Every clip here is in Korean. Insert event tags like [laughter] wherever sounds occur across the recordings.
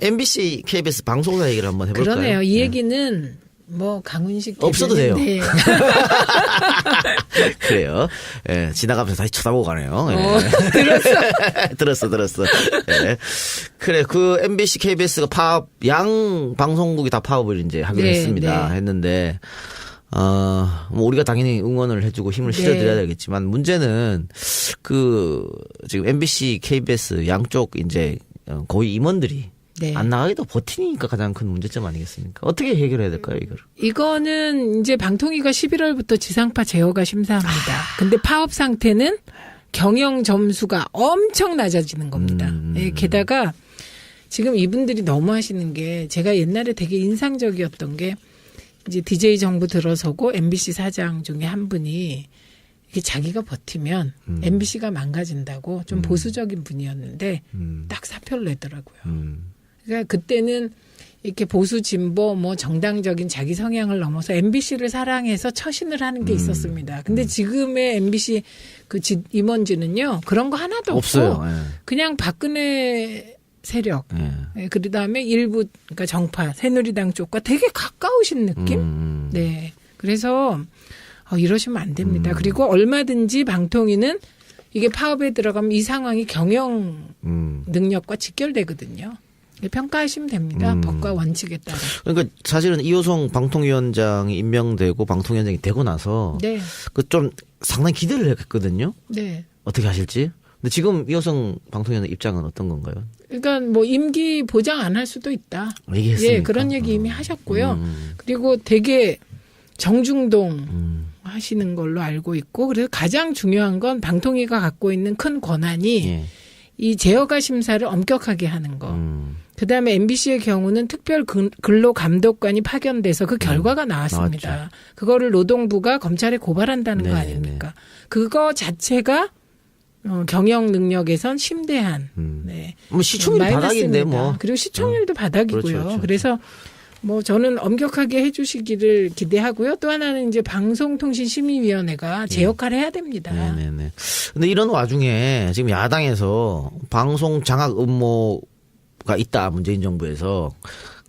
MBC, KBS 방송사 얘기를 한번 해볼까요? 그러네요. 이 네. 얘기는 뭐 강훈식 없어도 대변인인데 [laughs] 그래요. 예, 지나가면서 다시 쳐다보고 가네요. 예. 어, 들었어. [laughs] 들었어, 들었어. 예. 그래, 그 MBC, KBS가 파업, 양 방송국이 다 파업을 이제 하기로 네, 했습니다. 네. 했는데, 어, 뭐 우리가 당연히 응원을 해주고 힘을 네. 실어드려야 되겠지만, 문제는 그, 지금 MBC, KBS 양쪽 이제 어, 거의 임원들이 네. 안 나가기도 버티니까 가장 큰 문제점 아니겠습니까? 어떻게 해결해야 될까요, 이거를? 이거는 이제 방통위가 11월부터 지상파 제어가 심사합니다. 아. 근데 파업 상태는 경영 점수가 엄청 낮아지는 겁니다. 음. 예, 게다가 지금 이분들이 너무 하시는 게 제가 옛날에 되게 인상적이었던 게 이제 DJ 정부 들어서고 MBC 사장 중에 한 분이 이게 자기가 버티면 음. MBC가 망가진다고 좀 보수적인 분이었는데 음, 딱 사표를 내더라고요. 음, 그러니까 그때는 이렇게 보수 진보 뭐 정당적인 자기 성향을 넘어서 MBC를 사랑해서 처신을 하는 게 음. 있었습니다. 근데 지금의 MBC 그 지- 임원진은요 그런 거 하나도 없어요. 없고 그냥 박근혜 세력 예. 예. 예, 그 다음에 일부 그러니까 정파 새누리당 쪽과 되게 가까우신 느낌. 음, 네. 그래서 어, 이러시면 안 됩니다. 음. 그리고 얼마든지 방통위는 이게 파업에 들어가면 이 상황이 경영 음. 능력과 직결되거든요. 평가하시면 됩니다. 음. 법과 원칙에 따라. 그러니까 사실은 이호성 방통위원장이 임명되고 방통위원장이 되고 나서 네, 그 좀 상당히 기대를 했거든요. 네. 어떻게 하실지. 근데 지금 이호성 방통위원장 입장은 어떤 건가요? 그러니까 뭐 임기 보장 안 할 수도 있다. 얘기했습니까? 예, 그런 얘기 이미 어. 하셨고요. 음, 그리고 되게 정중동 음, 하시는 걸로 알고 있고 그래서 가장 중요한 건 방통위가 갖고 있는 큰 권한이 예. 이 제어가 심사를 엄격하게 하는 거. 음, 그다음에 MBC의 경우는 특별 근- 근로 감독관이 파견돼서 그 결과가 나왔습니다. 음, 나왔죠. 그거를 노동부가 검찰에 고발한다는 거 네네네. 아닙니까? 그거 자체가 어, 경영 능력에선 심대한 음. 네. 뭐 시청률 마이너스입니다. 바닥인데 뭐. 그리고 시청률도 바닥이고요. 그렇죠, 그렇죠. 그래서 뭐 저는 엄격하게 해주시기를 기대하고요. 또 하나는 이제 방송통신심의위원회가 제 역할을 해야 됩니다. 네네네. 근데 이런 와중에 지금 야당에서 방송 장악 음모 가 있다 문재인 정부에서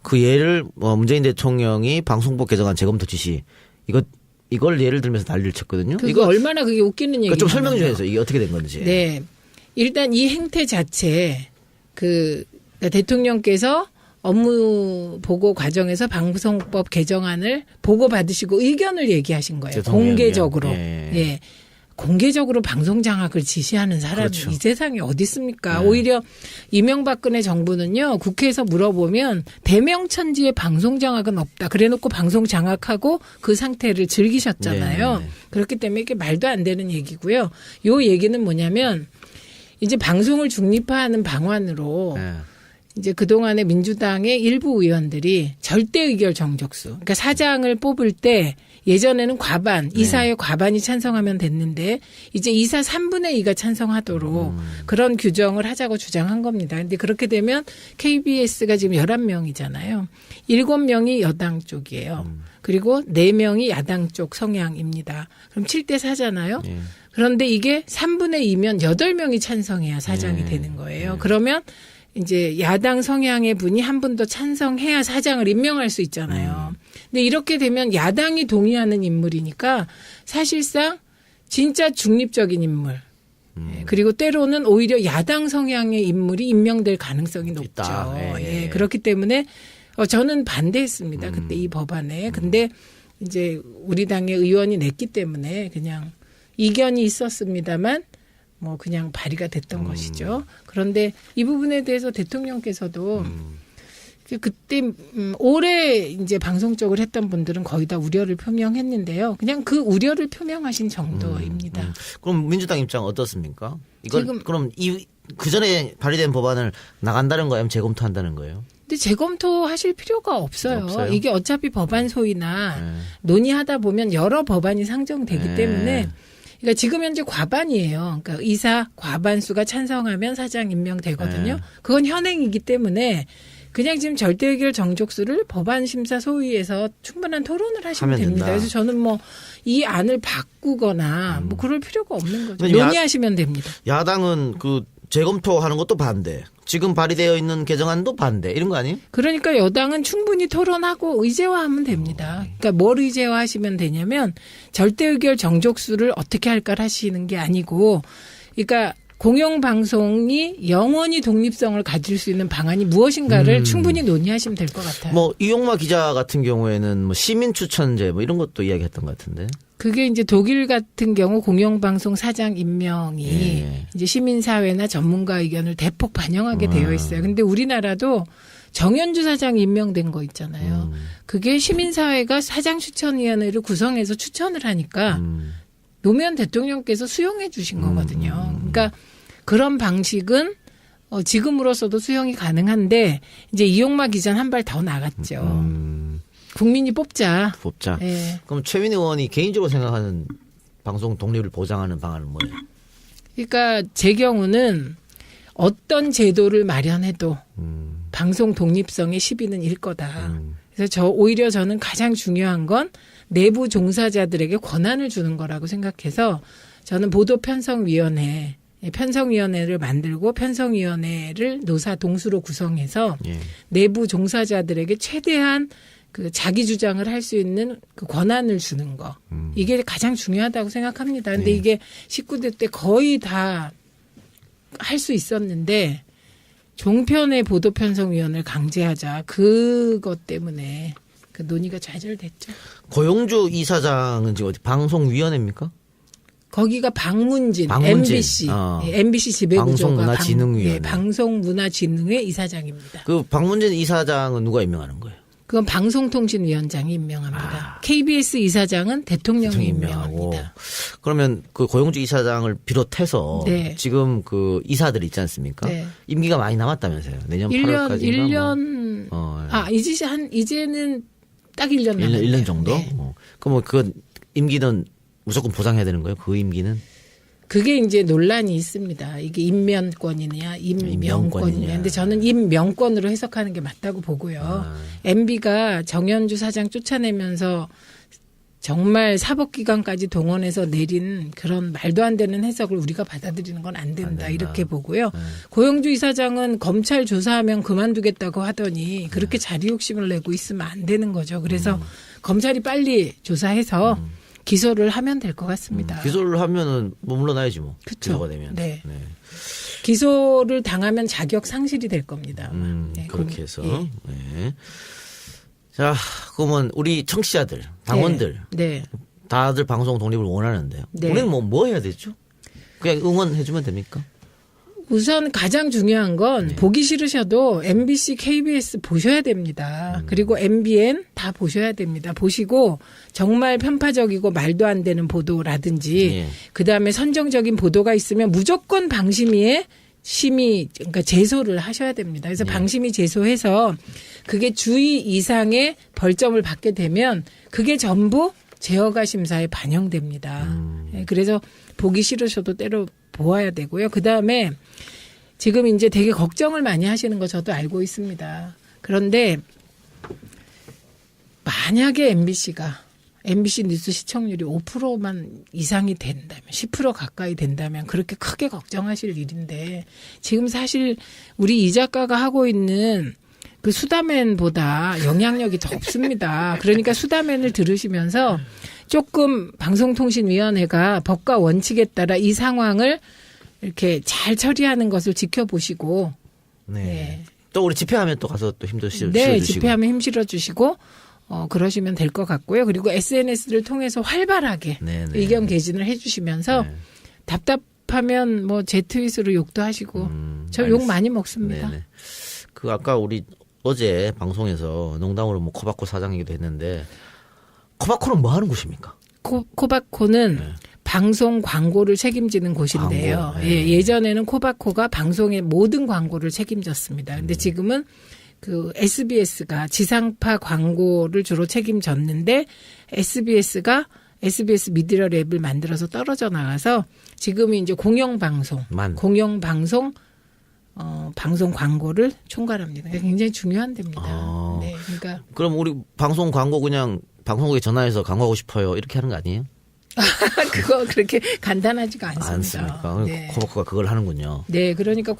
그 예를 뭐 문재인 대통령이 방송법 개정안 재검토 지시 이거 이걸 예를 들면서 난리를 쳤거든요. 이거 얼마나 그게 웃기는 얘기가 좀 설명 좀 해주세요. 이게 어떻게 된 건지. 네. 일단 이 행태 자체 그 대통령께서 업무 보고 과정에서 방송법 개정안을 보고 받으시고 의견을 얘기하신 거예요. 대통령이요? 공개적으로. 예. 예. 공개적으로 방송 장악을 지시하는 사람이 그렇죠. 이 세상에 어디 있습니까? 네. 오히려 이명박근혜 정부는요. 국회에서 물어보면 대명천지의 방송 장악은 없다. 그래놓고 방송 장악하고 그 상태를 즐기셨잖아요. 네, 네. 그렇기 때문에 이게 말도 안 되는 얘기고요. 요 얘기는 뭐냐면 이제 방송을 중립화하는 방안으로 예. 이제 그동안에 민주당의 일부 의원들이 절대 의결 정족수. 그러니까 사장을 뽑을 때 예전에는 과반, 네. 이사의 과반이 찬성하면 됐는데 이제 이사 3분의 2가 찬성하도록 음. 그런 규정을 하자고 주장한 겁니다. 근데 그렇게 되면 KBS가 지금 11명이잖아요. 7명이 여당 쪽이에요. 음. 그리고 4명이 야당 쪽 성향입니다. 그럼 7대 4잖아요. 예. 그런데 이게 3분의 2면 8명이 찬성해야 사장이 네. 되는 거예요. 그러면 이제 야당 성향의 분이 한 분 더 찬성해야 사장을 임명할 수 있잖아요. 근데 이렇게 되면 야당이 동의하는 인물이니까 사실상 진짜 중립적인 인물. 예, 그리고 때로는 오히려 야당 성향의 인물이 임명될 가능성이 높죠. 있다. 예, 예. 예, 그렇기 때문에 어, 저는 반대했습니다. 그때 이 법안에. 근데 이제 우리 당의 의원이 냈기 때문에 그냥 이견이 있었습니다만 뭐 그냥 발의가 됐던 것이죠. 그런데 이 부분에 대해서 대통령께서도 그 그때 음, 올해 이제 방송적으로 했던 분들은 거의 다 우려를 표명했는데요. 그냥 그 우려를 표명하신 정도입니다. 음. 그럼 민주당 입장 어떻습니까? 이걸 지금- 그럼 이 그 전에 발의된 법안을 나간다는 거예요? 재검토한다는 거예요? 근데 재검토하실 필요가 없어요. 없어요? 이게 어차피 법안 소위나 예. 논의하다 보면 여러 법안이 상정되기 네. 때문에 그러니까 지금 현재 과반이에요. 그러니까 의사 과반수가 찬성하면 사장 임명되거든요. 네. 그건 현행이기 때문에 그냥 지금 절대 의결 정족수를 법안 심사 소위에서 충분한 토론을 하시면 됩니다. 된다. 그래서 저는 뭐 이 안을 바꾸거나 뭐 그럴 필요가 없는 거죠. 논의하시면 됩니다. 야당은 그 재검토하는 것도 반대. 지금 발의되어 있는 개정안도 반대. 이런 거 아니에요? 그러니까 여당은 충분히 토론하고 의제화하면 됩니다. 그러니까 뭘 의제화하시면 되냐면 절대 의결 정족수를 어떻게 할까 하시는 게 아니고, 그러니까 공영 방송이 영원히 독립성을 가질 수 있는 방안이 무엇인가를 음. 충분히 논의하시면 될 것 같아요. 뭐 이용마 기자 같은 경우에는 뭐 시민 추천제 뭐 이런 것도 이야기했던 것 같은데. 그게 이제 독일 같은 경우 공영방송 사장 임명이 예. 이제 시민사회나 전문가 의견을 대폭 반영하게 아. 되어 있어요. 근데 우리나라도 정현주 사장 임명된 거 있잖아요. 음. 그게 시민사회가 사장 추천위원회를 구성해서 추천을 하니까 음. 노무현 대통령께서 수용해 주신 음. 거거든요. 그러니까 그런 방식은 어, 지금으로서도 수용이 가능한데 이제 이용마 기자는 한 발 더 나갔죠. 음. 국민이 뽑자. 뽑자. 예. 그럼 최민희 의원이 개인적으로 생각하는 방송 독립을 보장하는 방안은 뭐예요? 그러니까 제 경우는 어떤 제도를 마련해도 음. 방송 독립성의 시비는 일 거다. 음. 그래서 저 오히려 저는 가장 중요한 건 내부 종사자들에게 권한을 주는 거라고 생각해서 저는 보도 편성 위원회 예, 편성위원회를 만들고 편성위원회를 노사 동수로 구성해서 예. 내부 종사자들에게 최대한 그 자기 주장을 할 수 있는 그 권한을 주는 거 음. 이게 가장 중요하다고 생각합니다. 근데 네. 이게 19대 때 거의 다 할 수 있었는데 종편의 보도 편성위원을 강제하자 그것 때문에 그 논의가 좌절됐죠. 고용주 이사장은 지금 어디 방송위원회입니까? 거기가 방문진, 방문진. MBC, 어. 예, MBC 지배구조가 방송문화진흥위원회. 방, 예, 방송문화진흥회 이사장입니다. 그 방문진 이사장은 누가 임명하는 거예요? 그건 방송통신위원장이 임명합니다. 아. KBS 이사장은 대통령이 임명하고. 임명합니다. 그러면 그 고용주 이사장을 비롯해서 네. 지금 그 이사들 있지 않습니까? 네. 임기가 많이 남았다면서요. 내년 1년, 8월까지인가? 1년, 뭐. 어, 아, 이제 한, 이제는 딱 1년 1년, 남았네요. 1년 정도? 네. 어. 그럼 뭐그 임기는 무조건 보장해야 되는 거예요? 그 임기는? 그게 이제 논란이 있습니다. 이게 임면권이냐. 임명권이냐. 근데 저는 임명권으로 해석하는 게 맞다고 보고요. 아. MB가 정현주 사장 쫓아내면서 정말 사법기관까지 동원해서 내린 그런 말도 안 되는 해석을 우리가 받아들이는 건 안 된다. 된다. 이렇게 보고요. 네. 고영주 이사장은 검찰 조사하면 그만두겠다고 하더니 그렇게 자리 욕심을 내고 있으면 안 되는 거죠. 그래서 음. 검찰이 빨리 조사해서 기소를 하면 될 것 같습니다. 기소를 하면은 뭐 물러나야지 뭐. 그쵸. 기소가 되면. 네. 기소를 당하면 자격 상실이 될 겁니다. 음, 네, 그렇게 그- 해서. 예. 네. 자, 그러면 우리 청취자들, 당원들, 네. 다들 방송 독립을 원하는데요. 네. 우리는 뭐, 뭐 해야 되죠? 그냥 응원해주면 됩니까? 우선 가장 중요한 건 네. 보기 싫으셔도 MBC, KBS 보셔야 됩니다. 음. 그리고 MBN 다 보셔야 됩니다. 보시고 정말 편파적이고 말도 안 되는 보도라든지 예. 그다음에 선정적인 보도가 있으면 무조건 방심위에 심의 그러니까 제소를 하셔야 됩니다. 그래서 예. 방심위 제소해서 그게 주의 이상의 벌점을 받게 되면 그게 전부 제어가 심사에 반영됩니다. 음. 예, 그래서 보기 싫으셔도 때로 보아야 되고요. 그 다음에 지금 이제 되게 걱정을 많이 하시는 거 저도 알고 있습니다. 그런데 만약에 MBC가 MBC 뉴스 시청률이 5%만 이상이 된다면 10% 가까이 된다면 그렇게 크게 걱정하실 일인데 지금 사실 우리 이 작가가 하고 있는 그 수다맨보다 영향력이 더 없습니다. 그러니까 수다맨을 들으시면서 조금 방송통신위원회가 법과 원칙에 따라 이 상황을 이렇게 잘 처리하는 것을 지켜보시고 네. 네. 또 우리 집회하면 또 가서 또 힘도 실, 네. 집회하면 힘 실어 주시고 어 그러시면 될 것 같고요. 그리고 SNS를 통해서 활발하게 네, 네. 의견 개진을 해주시면서 네. 답답하면 뭐 제 트윗으로 욕도 하시고 음, 저욕 알겠습니다. 많이 먹습니다. 네네. 그 아까 우리 어제 방송에서 농담으로 뭐 코바코 사장 얘기도 했는데 코바코는 뭐 하는 곳입니까? 코, 코바코는 네. 방송 광고를 책임지는 곳인데요. 광고, 네. 예, 예 전에는 코바코가 방송의 모든 광고를 책임졌습니다. 음. 근데 지금은 그 SBS가 지상파 광고를 주로 책임졌는데 SBS가 SBS 미디어 랩을 만들어서 떨어져 나가서 지금은 이제 공영 방송, 만. 공영 방송 어, 방송 광고를 총괄합니다. 굉장히 중요한 데입니다. 아. 네, 그러니까 그럼 우리 방송 광고 그냥 방송국에 전화해서 광고하고 싶어요 이렇게 하는 거 아니에요? [laughs] 그거 그렇게 간단하지가 않습니다. 않습니까? 네. 코바코가 그걸 하는군요. 네, 그러니까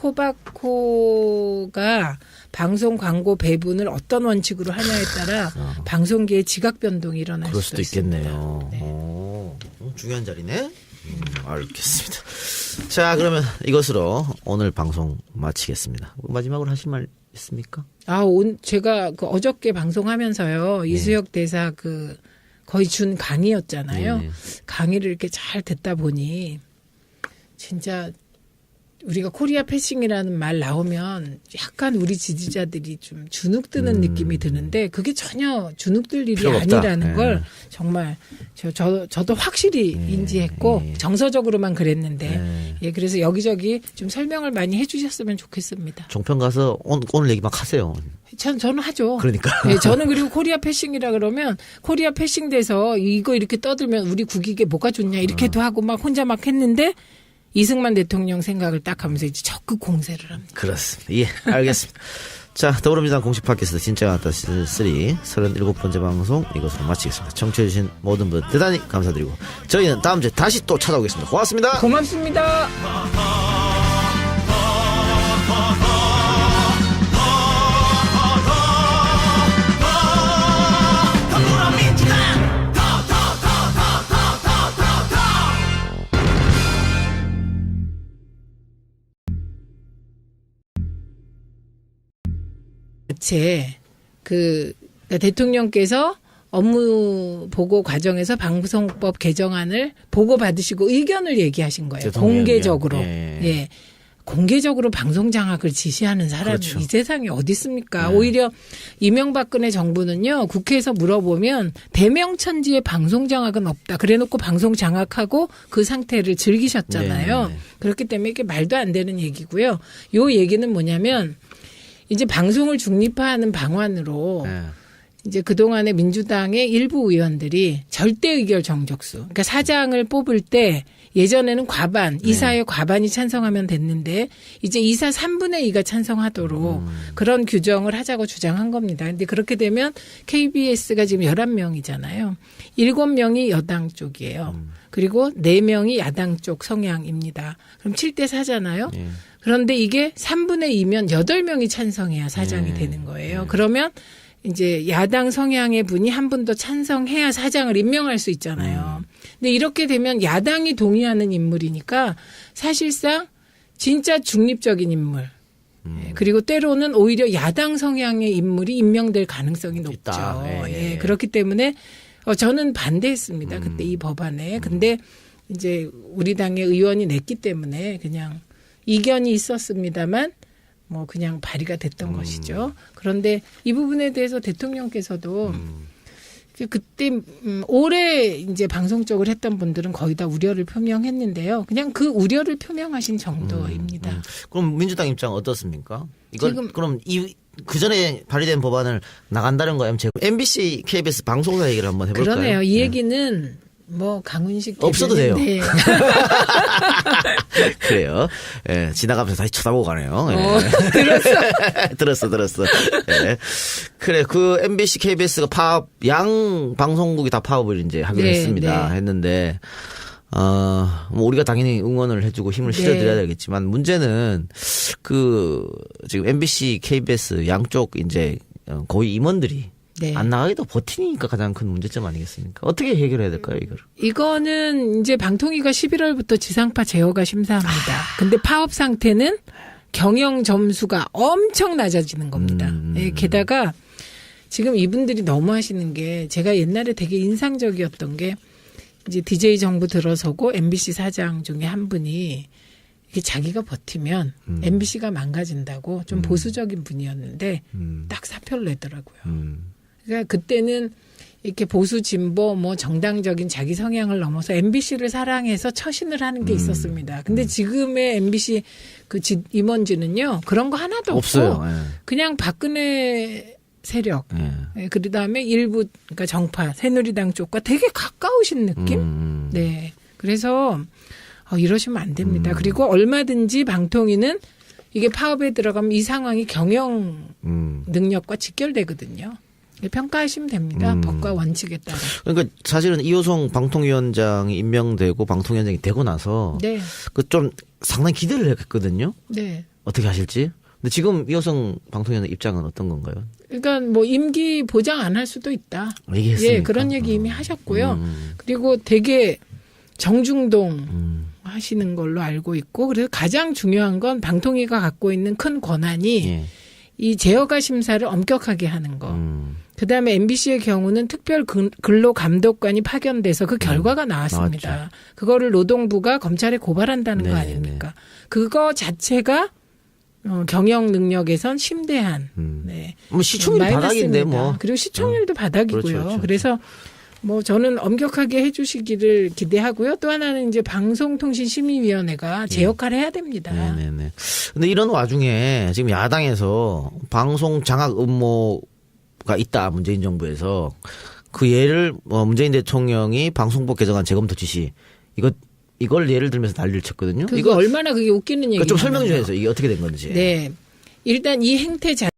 코바코가 방송 광고 배분을 어떤 원칙으로 하냐에 따라 방송계의 지각 변동이 일어날 아. 그럴 수도 있습니다. 있겠네요. 네. 오, 음, 중요한 자리네. 음, 알겠습니다. 자, 그러면 이것으로 오늘 방송 마치겠습니다. 마지막으로 하실 말 있습니까? 아, 온 제가 그 어저께 방송하면서요 네. 이수혁 대사 그 거의 준 강의였잖아요. 네, 네. 강의를 이렇게 잘 듣다 보니 진짜 우리가 코리아 패싱이라는 말 나오면 약간 우리 지지자들이 좀 주눅 드는 느낌이 드는데 그게 전혀 주눅 들 일이 음. 아니라는 네. 걸 정말 저, 저 저도 확실히 인지했고 네. 정서적으로만 그랬는데 네. 예 그래서 여기저기 좀 설명을 많이 해주셨으면 좋겠습니다. 종편 가서 온, 오늘 얘기 막 하세요. 전 저는 하죠. 그러니까. 네, 저는 [laughs] 그리고 코리아 패싱이라 그러면 코리아 패싱 돼서 이거 이렇게 떠들면 우리 국익에 뭐가 좋냐 이렇게도 하고 막 혼자 막 했는데 이승만 대통령 생각을 딱 하면서 이제 적극 공세를 합니다. 그렇습니다. 예, 알겠습니다. [laughs] 자, 더불어민주당 공식 팟캐스트 진짜 같다 시즌 3 37번째 방송 이것으로 마치겠습니다. 청취해주신 모든 분 대단히 감사드리고 저희는 다음 주에 다시 또 찾아오겠습니다. 고맙습니다. 고맙습니다. 제, 그, 그러니까 대통령께서 업무 보고 과정에서 방송법 개정안을 보고 받으시고 의견을 얘기하신 거예요. 공개적으로. 예. 예. 공개적으로 방송 장악을 지시하는 사람이 그렇죠. 이 세상에 어디 있습니까? 네. 오히려 이명박근혜 정부는요 국회에서 물어보면 대명천지의 방송 장악은 없다. 그래놓고 방송 장악하고 그 상태를 즐기셨잖아요. 네, 네, 네. 그렇기 때문에 이게 말도 안 되는 얘기고요. 요 얘기는 뭐냐면 이제 방송을 중립화하는 방안으로 예. 이제 그동안에 민주당의 일부 의원들이 절대 의결 정적수. 그러니까 사장을 뽑을 때 예전에는 과반, 이사의 과반이 찬성하면 됐는데 이제 이사 3분의 2가 찬성하도록 그런 규정을 하자고 주장한 겁니다. 근데 그렇게 되면 KBS가 지금 11명이잖아요. 7명이 여당 쪽이에요. 그리고 4명이 야당 쪽 성향입니다. 그럼 7대 4잖아요. 예. 그런데 이게 3분의 2면 8명이 찬성해야 사장이 네. 되는 거예요. 그러면 이제 야당 성향의 분이 한 분 더 찬성해야 사장을 임명할 수 있잖아요. 근데 이렇게 되면 야당이 동의하는 인물이니까 사실상 진짜 중립적인 인물. 예, 그리고 때로는 오히려 야당 성향의 인물이 임명될 가능성이 높죠. 있다. 예, 예. 예, 그렇기 때문에 어, 저는 반대했습니다. 그때 이 법안에. 근데 이제 우리 당의 의원이 냈기 때문에 그냥 이견이 있었습니다만 뭐 그냥 발의가 됐던 것이죠. 그런데 이 부분에 대해서 대통령께서도 그 그때 음, 올해 이제 방송적으로 했던 분들은 거의 다 우려를 표명했는데요. 그냥 그 우려를 표명하신 정도입니다. 그럼 민주당 입장 어떻습니까? 이건 지금- 그럼 이 그 전에 발의된 법안을 나간다는 거예요? 제 MBC, KBS 방송사 얘기를 한번 해볼까요? 그러네요. 이 예. 얘기는 뭐 강훈식 없어도 대변인, 돼요. 네. [laughs] 그래요. 예, 지나가면서 다시 쳐다보고 가네요. 예. 어, 들었어. [laughs] 들었어, 들었어. 예. 그래, 그 MBC, KBS가 파업, 양 방송국이 다 파업을 이제 하기로 네, 했습니다. 네. 했는데, 어, 뭐 우리가 당연히 응원을 해주고 힘을 네. 실어드려야 되겠지만, 문제는 그, 지금 MBC, KBS 양쪽 이제 어, 거의 임원들이 네. 안 나가기도 버티니까 가장 큰 문제점 아니겠습니까? 어떻게 해결해야 될까요, 이거를? 이거는 이제 방통위가 11월부터 지상파 제어가 심사합니다. 근데 파업 상태는 경영 점수가 엄청 낮아지는 겁니다. 음. 예, 게다가 지금 이분들이 너무 하시는 게 제가 옛날에 되게 인상적이었던 게 이제 DJ 정부 들어서고 MBC 사장 중에 한 분이 이게 자기가 버티면 MBC가 망가진다고 좀 보수적인 분이었는데 음, 딱 사표를 내더라고요. 음. 그러니까 그때는 이렇게 보수 진보 뭐 정당적인 자기 성향을 넘어서 MBC를 사랑해서 처신을 하는 음. 게 있었습니다. 근데 지금의 MBC 그 지- 임원진은요 그런 거 하나도 없어요. 없고 그냥 박근혜 세력 예. 예. 예, 그 다음에 일부 그러니까 정파 새누리당 쪽과 되게 가까우신 느낌. 음, 네. 그래서 어, 이러시면 안 음. 됩니다. 그리고 얼마든지 방통위는 이게 파업에 들어가면 이 상황이 경영 음. 능력과 직결되거든요. 평가하시면 됩니다. 음. 법과 원칙에 따라. 그러니까 사실은 이호성 방통위원장이 임명되고 방통위원장이 되고 나서 네, 그 좀 상당히 기대를 했거든요. 네. 어떻게 하실지. 근데 지금 이호성 방통위원장 입장은 어떤 건가요? 그러니까 뭐 임기 보장 안 할 수도 있다. 얘기했습니까? 예, 그런 얘기 이미 하셨고요. 음, 그리고 되게 정중동 음, 하시는 걸로 알고 있고 그래서 가장 중요한 건 방통위가 갖고 있는 큰 권한이 예. 이 제어가 심사를 엄격하게 하는 거. 음, 그다음에 MBC의 경우는 특별 근- 근로 감독관이 파견돼서 그 결과가 나왔습니다. 음, 나왔죠. 그거를 노동부가 검찰에 고발한다는 거 네네네. 아닙니까? 그거 자체가 어, 경영 능력에선 심대한 음. 네. 뭐 시청률 바닥인데. 뭐. 그리고 시청률도 바닥이고요. 그렇죠, 그렇죠. 그래서 뭐 저는 엄격하게 해주시기를 기대하고요. 또 하나는 이제 방송통신심의위원회가 제 역할을 해야 됩니다. 예. 네네네. 근데 이런 와중에 지금 야당에서 방송 장악 음모 가 있다 문재인 정부에서 그 예를 어, 문재인 대통령이 방송법 개정안 재검토 지시 이거 이걸 예를 들면서 난리를 쳤거든요. 이거 얼마나 그게 웃기는 얘기가 그러니까 좀 설명 좀 해서 이게 어떻게 된 건지. 네. 일단 이 행태 자